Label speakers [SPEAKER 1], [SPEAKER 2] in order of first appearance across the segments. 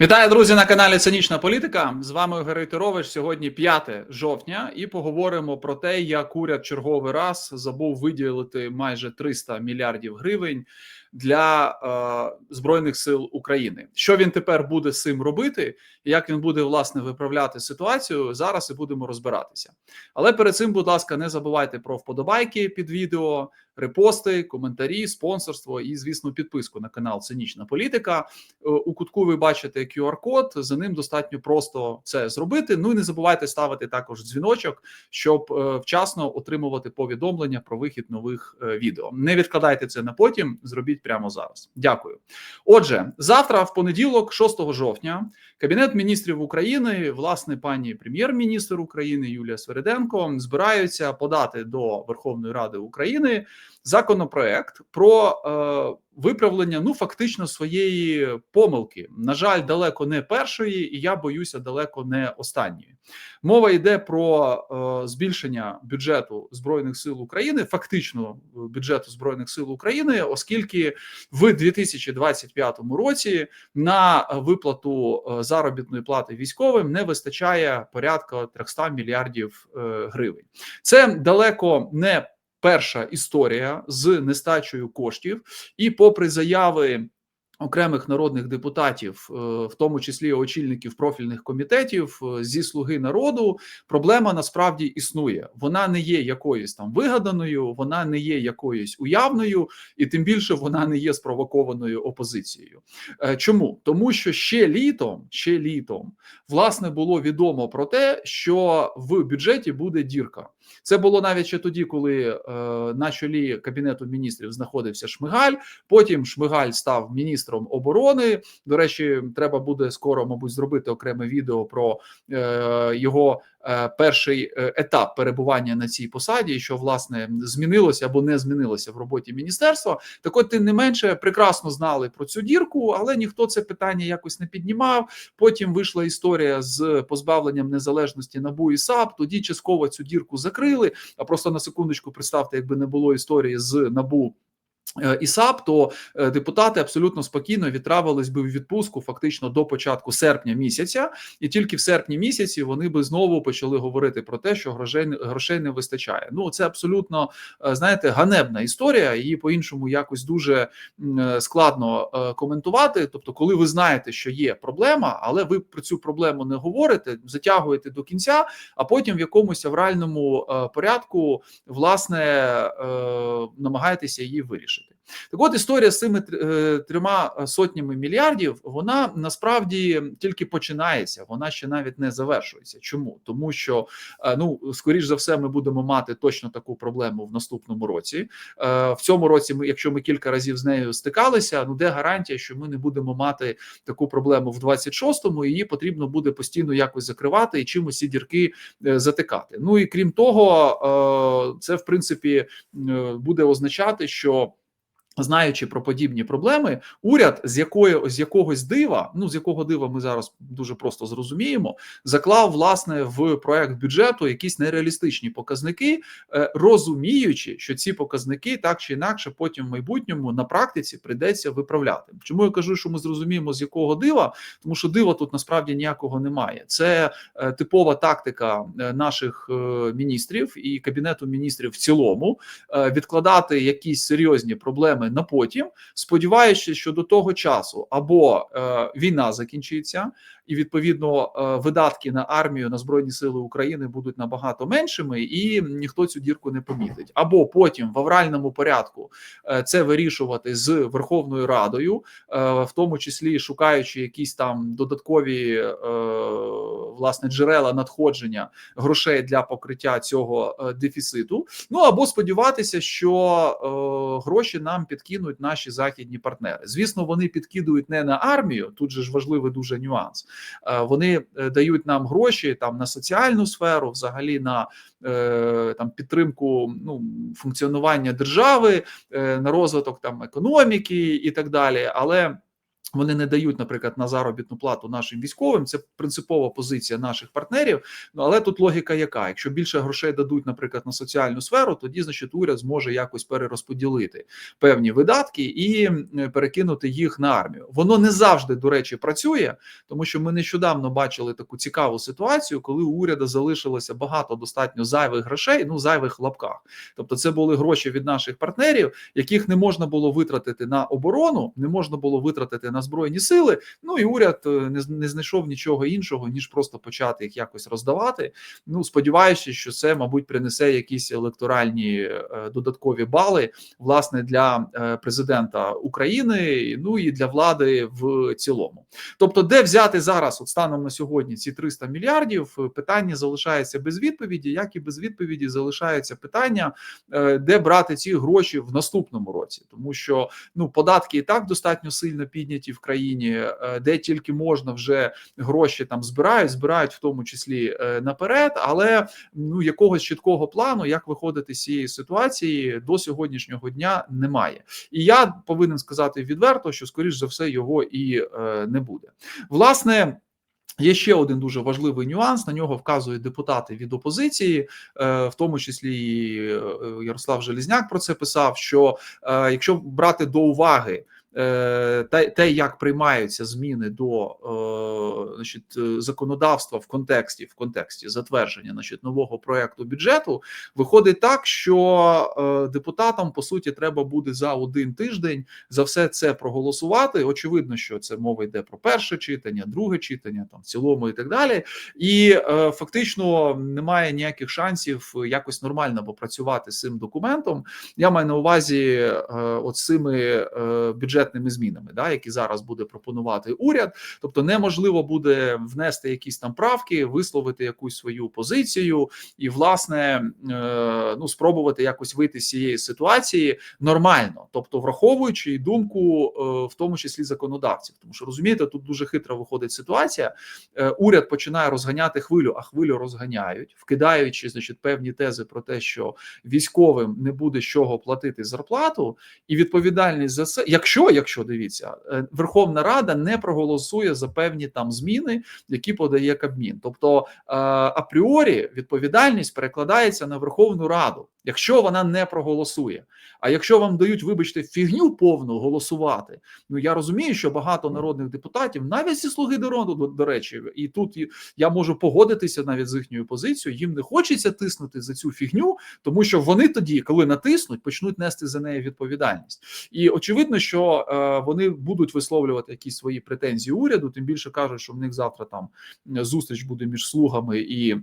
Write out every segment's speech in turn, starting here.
[SPEAKER 1] Вітаю, друзі, на каналі Цинічна Політика. З вами Ігор Рейтерович. Сьогодні 5 жовтня, і поговоримо про те, як уряд черговий раз забув виділити майже 300 мільярдів гривень для е, збройних сил України. Що він тепер буде з цим робити, як він буде власне виправляти ситуацію? Зараз і будемо розбиратися. Але перед цим, будь ласка, не забувайте про вподобайки під відео, репости, коментарі, спонсорство і, звісно, підписку на канал Цинічна Політика. Е, У кутку ви бачите QR-код. За ним достатньо просто це зробити. Ну і не забувайте ставити також дзвіночок, щоб е, вчасно отримувати повідомлення про вихід нових е, відео. Не відкладайте це на потім. Зробіть прямо зараз. Дякую. Отже, завтра, в понеділок, 6 жовтня, Кабінет міністрів України, власне, пані прем'єр-міністр України Юлія Свериденко збираються подати до Верховної Ради України законопроект про е, виправлення ну фактично своєї помилки. На жаль, далеко не першої, і я боюся, далеко не останньої. Мова йде про е, збільшення бюджету збройних сил України, фактично е, бюджету збройних сил України, оскільки в 2025 році на виплату е, заробітної плати військовим не вистачає порядка 300 мільярдів е, гривень. Це далеко не перша історія з нестачею коштів, і попри заяви. Окремих народних депутатів, е, в тому числі очільників профільних комітетів е, зі слуги народу, проблема насправді існує. Вона не є якоюсь там вигаданою, вона не є якоюсь уявною, і тим більше вона не є спровокованою опозицією. Е, Чому тому, що ще літом, ще літом, власне, було відомо про те, що в бюджеті буде дірка. Це було навіть ще тоді, коли е, на чолі кабінету міністрів знаходився Шмигаль. Потім Шмигаль став міністром оборони. До речі, треба буде скоро, мабуть, зробити окреме відео про е, його е, перший е, етап перебування на цій посаді, що власне змінилося або не змінилося в роботі міністерства. Так, от тим не менше, прекрасно знали про цю дірку, але ніхто це питання якось не піднімав. Потім вийшла історія з позбавленням незалежності НАБУ і САП. Тоді частково цю дірку закрили. А просто на секундочку представте, якби не було історії з НАБУ. Е, І САП, то е, депутати абсолютно спокійно відправились би в відпустку фактично до початку серпня місяця, і тільки в серпні місяці вони би знову почали говорити про те, що грошей грошей не вистачає. Ну це абсолютно е, знаєте ганебна історія. Її по іншому якось дуже складно коментувати. Тобто, коли ви знаєте, що є проблема, але ви про цю проблему не говорите, затягуєте до кінця, а потім в якомусь авральному порядку власне намагаєтеся її вирішити. Так от історія з цими е, трьома сотнями мільярдів, вона насправді тільки починається, вона ще навіть не завершується. Чому? Тому що е, ну скоріш за все, ми будемо мати точно таку проблему в наступному році. Е, В цьому році ми, якщо ми кілька разів з нею стикалися, ну де гарантія, що ми не будемо мати таку проблему в 26-му, її потрібно буде постійно якось закривати і чимось ці дірки е, затикати. Ну і крім того, е, це в принципі е, буде означати, що. Знаючи про подібні проблеми, уряд з якої з якогось дива, ну з якого дива ми зараз дуже просто зрозуміємо, заклав власне в проект бюджету якісь нереалістичні показники, е, розуміючи, що ці показники так чи інакше потім в майбутньому на практиці прийдеться виправляти. Чому я кажу, що ми зрозуміємо з якого дива, тому що дива тут насправді ніякого немає. Це е, типова тактика е, наших міністрів і кабінету міністрів в цілому відкладати якісь серйозні проблеми на потім, сподіваючись, що до того часу або е, війна закінчиться, і відповідно е, видатки на армію на збройні сили України будуть набагато меншими, і ніхто цю дірку не помітить. Або потім в авральному порядку е, це вирішувати з Верховною Радою, е, в тому числі шукаючи якісь там додаткові е, власне джерела надходження грошей для покриття цього е, дефіциту. Ну або сподіватися, що е, гроші нам підкинуть наші західні партнери. Звісно, вони підкидують не на армію. Тут же ж важливий дуже нюанс. Е, вони е, дають нам гроші там на соціальну сферу, взагалі на е, там підтримку ну функціонування держави, е, на розвиток там економіки і так далі. Але Вони не дають, наприклад, на заробітну плату нашим військовим. Це принципова позиція наших партнерів. Ну але тут логіка, яка якщо більше грошей дадуть, наприклад, на соціальну сферу, тоді значить уряд зможе якось перерозподілити певні видатки і перекинути їх на армію. Воно не завжди до речі працює, тому що ми нещодавно бачили таку цікаву ситуацію, коли у уряду залишилося багато достатньо зайвих грошей, ну зайвих лапках. Тобто, це були гроші від наших партнерів, яких не можна було витратити на оборону, не можна було витратити на збройні сили. Ну і уряд е, не не знайшов нічого іншого ніж просто почати їх якось роздавати. Ну сподіваючись, що це, мабуть, принесе якісь електоральні е, додаткові бали власне для е, президента України, ну і для влади в цілому. Тобто, де взяти зараз, от станом на сьогодні, ці 300 мільярдів, питання залишається без відповіді, як і без відповіді залишається питання, де брати ці гроші в наступному році, тому що ну податки і так достатньо сильно підняті в країні, е, де тільки можна вже гроші там збирають, збирають в тому числі е, наперед, але ну якогось чіткого плану, як виходити з цієї ситуації до сьогоднішнього дня немає. І я повинен сказати відверто, що скоріш за все його і е, не буде. Власне. Є ще один дуже важливий нюанс. На нього вказують депутати від опозиції, в тому числі Ярослав Желізняк про це писав: що якщо брати до уваги те, те, як приймаються зміни до е, значить, законодавства в контексті в контексті затвердження значить, нового проекту бюджету, виходить так, що е, депутатам по суті треба буде за один тиждень за все це проголосувати. Очевидно, що це мова йде про перше читання, друге читання, там в цілому і так далі. І фактично немає ніяких шансів якось нормально попрацювати з цим документом. Я маю на увазі от цими бюджетними бюджетними змінами, да, які зараз буде пропонувати уряд. Тобто, неможливо буде внести якісь там правки, висловити якусь свою позицію і, власне, е, ну спробувати якось вийти з цієї ситуації нормально, тобто, враховуючи думку, е, в тому числі законодавців, тому що розумієте, тут дуже хитро виходить ситуація. Е, уряд починає розганяти хвилю, а хвилю розганяють, вкидаючи значить певні тези про те, що військовим не буде з чого платити зарплату, і відповідальність за це, якщо якщо дивіться, е, Верховна Рада не проголосує за певні там зміни, які подає Кабмін. Тобто е, апріорі відповідальність перекладається на Верховну Раду, якщо вона не проголосує. А якщо вам дають, вибачте, фігню повну голосувати, ну я розумію, що багато народних депутатів, навіть зі слуги народу, до, до речі, і тут я можу погодитися навіть з їхньою позицією. Їм не хочеться тиснути за цю фігню, тому що вони тоді, коли натиснуть, почнуть нести за неї відповідальність. І очевидно, що Е, вони будуть висловлювати якісь свої претензії уряду. Тим більше кажуть, що в них завтра там зустріч буде між слугами і.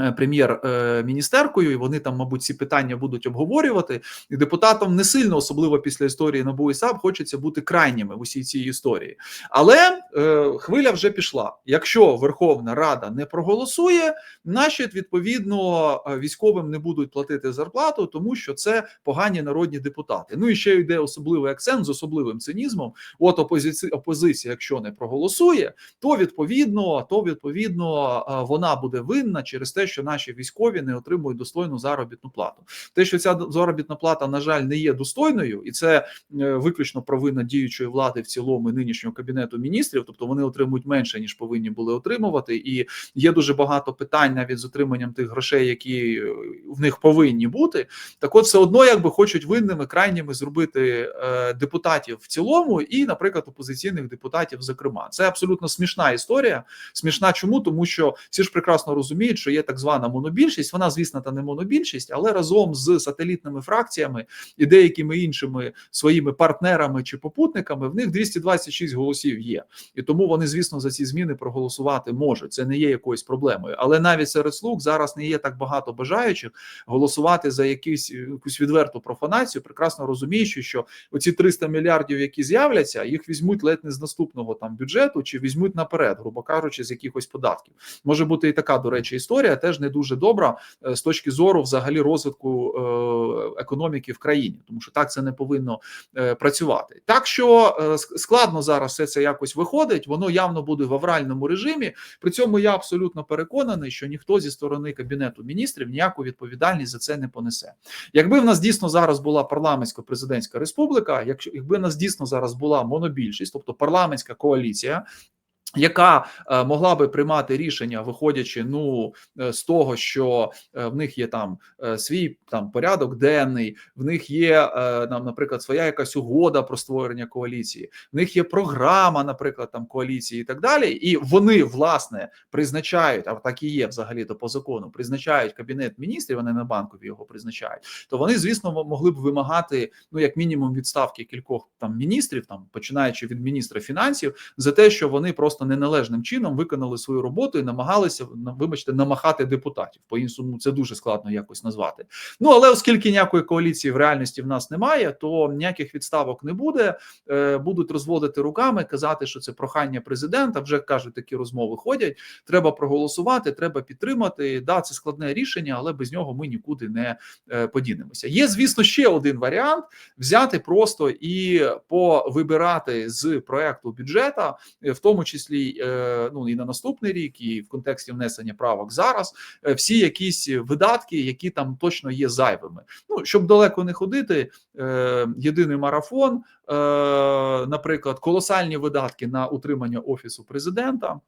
[SPEAKER 1] Е, прем'єр-міністеркою, і вони там, мабуть, ці питання будуть обговорювати. І депутатам не сильно, особливо після історії НАБУ і САП, хочеться бути крайніми в усій цій історії. Але е, хвиля вже пішла. Якщо Верховна Рада не проголосує, значить, відповідно військовим не будуть платити зарплату, тому що це погані народні депутати. Ну і ще йде особливий акцент з особливим цинізмом. От опозиція, опозиція, якщо не проголосує, то відповідно, то відповідно вона буде винна через те, що наші військові не отримують достойну заробітну плату. Те, що ця заробітна плата, на жаль, не є достойною, і це е, виключно провина діючої влади в цілому нинішнього кабінету міністрів, тобто вони отримують менше ніж повинні були отримувати, і є дуже багато питань навіть з отриманням тих грошей, які е, в них повинні бути. Так, от все одно, якби хочуть винними крайніми зробити е, депутатів в цілому, і, наприклад, опозиційних депутатів. Зокрема, це абсолютно смішна історія. Смішна, чому тому, що всі ж прекрасно розуміють, що є так звана монобільшість. Вона, звісно, та не монобільшість, але разом з сателітними фракціями і деякими іншими своїми партнерами чи попутниками в них 226 голосів є, і тому вони, звісно, за ці зміни проголосувати можуть. Це не є якоюсь проблемою. Але навіть серед слуг зараз не є так багато бажаючих голосувати за якісь якусь відверту профанацію, прекрасно розуміючи, що оці 300 мільярдів, які з'являться, їх візьмуть ледь не з наступного там бюджету, чи візьмуть наперед, грубо кажучи, з якихось податків. Може бути і така до речі історія теж не дуже добра е, з точки зору взагалі розвитку е, економіки в країні, тому що так це не повинно е, працювати. Так що складно зараз все це якось виходить. Воно явно буде в авральному режимі. При цьому я абсолютно переконаний, що ніхто зі сторони кабінету міністрів ніяку відповідальність за це не понесе. Якби в нас дійсно зараз була парламентсько-президентська республіка, якщо якби в нас дійсно зараз була монобільшість, тобто парламентська коаліція. Яка е, могла би приймати рішення, виходячи ну е, з того, що е, в них є там свій там порядок денний, в них є нам, наприклад, своя якась угода про створення коаліції, в них є програма, наприклад, там коаліції і так далі, і вони власне призначають, а так і є взагалі то по закону, призначають кабінет міністрів, вони на банкові його призначають. То вони, звісно, могли б вимагати ну як мінімум відставки кількох там міністрів, там починаючи від міністра фінансів, за те, що вони просто неналежним чином виконали свою роботу і намагалися вибачте намахати депутатів. По іншому це дуже складно якось назвати. Ну але оскільки ніякої коаліції в реальності в нас немає, то ніяких відставок не буде. Е, будуть розводити руками, казати, що це прохання президента. Вже кажуть, такі розмови ходять. Треба проголосувати, треба підтримати. Да, це складне рішення, але без нього ми нікуди не е, подінемося. Є, звісно, ще один варіант: взяти просто і повибирати з проекту бюджета, е, в тому числі е, ну і на наступний рік, і в контексті внесення правок зараз, е, всі якісь видатки, які там точно є зайвими. Ну щоб далеко не ходити, е, єдиний марафон, наприклад, колосальні видатки на утримання офісу президента.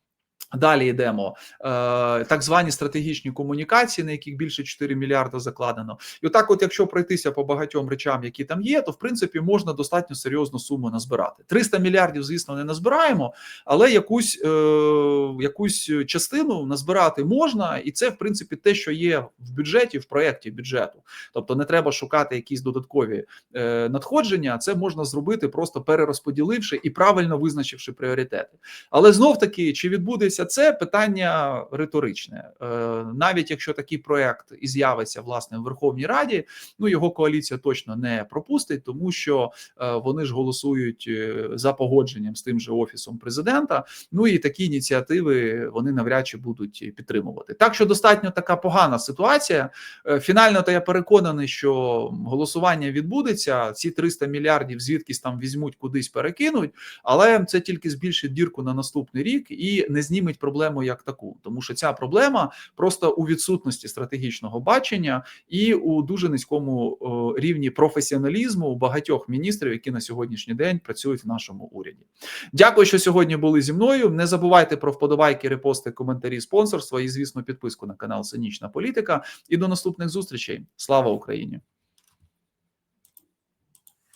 [SPEAKER 1] Далі йдемо е, так звані стратегічні комунікації, на яких більше 4 мільярда закладено. І отак, от, якщо пройтися по багатьом речам, які там є, то в принципі можна достатньо серйозну суму назбирати. 300 мільярдів, звісно, не назбираємо, але якусь, е, якусь частину назбирати можна, і це в принципі те, що є в бюджеті, в проєкті бюджету. Тобто не треба шукати якісь додаткові е, надходження. Це можна зробити просто перерозподіливши і правильно визначивши пріоритети. Але знов таки, чи відбудеться це питання риторичне, Е, навіть якщо такий проект і з'явиться власне в Верховній Раді, ну його коаліція точно не пропустить, тому що е, вони ж голосують е, за погодженням з тим же офісом президента. Ну і такі ініціативи вони навряд чи будуть підтримувати. Так що достатньо така погана ситуація. Фінально, то я переконаний, що голосування відбудеться. Ці 300 мільярдів звідкись там візьмуть, кудись перекинуть, але це тільки збільшить дірку на наступний рік і не зніметь проблему як таку, тому що ця проблема просто у відсутності стратегічного бачення і у дуже низькому рівні професіоналізму у багатьох міністрів, які на сьогоднішній день працюють в нашому уряді. Дякую, що сьогодні були зі мною. Не забувайте про вподобайки, репости, коментарі, спонсорства і, звісно, підписку на канал Цинічна Політика. І до наступних зустрічей. Слава Україні!